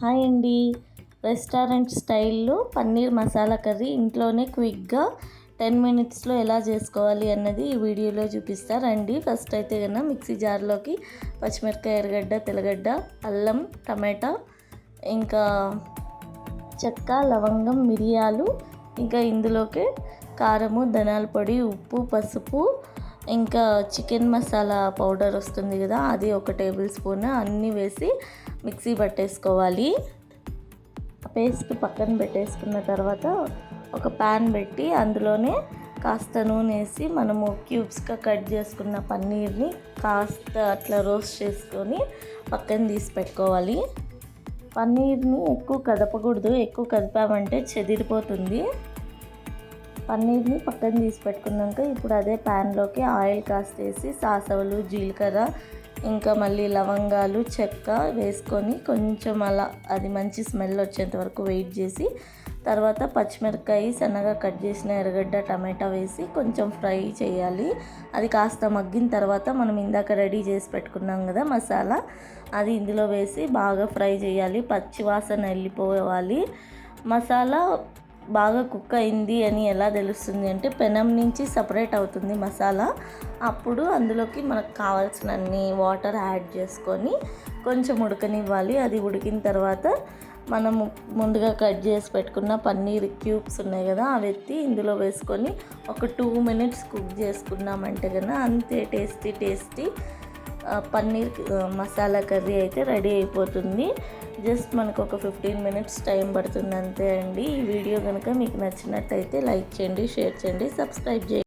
Hi అండి. Restaurant స్టైల్లో paneer masala curry ఇంట్లోనే క్విక్గా టెన్ మినిట్స్లో ఎలా చేసుకోవాలి అన్నది ఈ వీడియోలో చూపిస్తా. రండి ఫస్ట్ అయితే కన్నా మిక్సీ జార్లోకి పచ్చిమిరపకాయ ఎర్రగడ్డ తెల్లగడ్డ అల్లం టమాటా ఇంకా చెక్క లవంగం మిరియాలు ఇంకా ఇందులోకి కారము ధనాల పొడి ఉప్పు పసుపు ఇంకా చికెన్ మసాలా పౌడర్ వస్తుంది కదా అది ఒక టేబుల్ స్పూన్ అన్నీ వేసి మిక్సీ పట్టేసుకోవాలి. పేస్ట్ పక్కన పెట్టేసుకున్న తర్వాత ఒక ప్యాన్ పెట్టి అందులోనే కాస్త నూనె వేసి మనము క్యూబ్స్గా కట్ చేసుకున్న పన్నీర్ని కాస్త అట్లా రోస్ట్ చేసుకొని పక్కన తీసి పెట్టుకోవాలి. పన్నీర్ని ఎక్కువ కదపకూడదు ఎక్కువ కదిపామంటే చెదిరిపోతుంది. పన్నీర్ని పక్కన తీసి పెట్టుకున్నాక ఇప్పుడు అదే ప్యాన్లోకి ఆయిల్ కాస్త వేసి సాసవలు జీలకర్ర ఇంకా మళ్ళీ లవంగాలు చెక్క వేసుకొని కొంచెం అలా అది మంచి స్మెల్ వచ్చేంత వరకు వెయిట్ చేసి తర్వాత పచ్చిమిరపకాయ సన్నగా కట్ చేసిన ఎర్రగడ్డ టమాటా వేసి కొంచెం ఫ్రై చేయాలి. అది కాస్త మగ్గిన తర్వాత మనం ఇందాక రెడీ చేసి పెట్టుకున్నాం కదా మసాలా అది ఇందులో వేసి బాగా ఫ్రై చేయాలి. పచ్చి వాసన వెళ్ళిపోవాలి. మసాలా బాగా కుక్ అయింది అని ఎలా తెలుస్తుంది అంటే పెనం నుంచి సపరేట్ అవుతుంది మసాలా. అప్పుడు అందులోకి మనకు కావాల్సినన్ని వాటర్ యాడ్ చేసుకొని కొంచెం ఉడకనివ్వాలి. అది ఉడికిన తర్వాత మనము ముందుగా కట్ చేసి పెట్టుకున్న పన్నీర్ క్యూబ్స్ ఉన్నాయి కదా అవి ఎత్తి ఇందులో వేసుకొని ఒక టూ మినిట్స్ కుక్ చేసుకున్నామంటే కన్నా అంతే tasty tasty paneer masala curry అయితే రెడీ అయిపోతుంది. జస్ట్ మనకు ఒక ఫిఫ్టీన్ మినిట్స్ టైం పడుతుంది అంతే అండి. ఈ వీడియో కనుక మీకు నచ్చినట్టయితే లైక్ చేయండి షేర్ చేయండి సబ్స్క్రైబ్ చేయండి.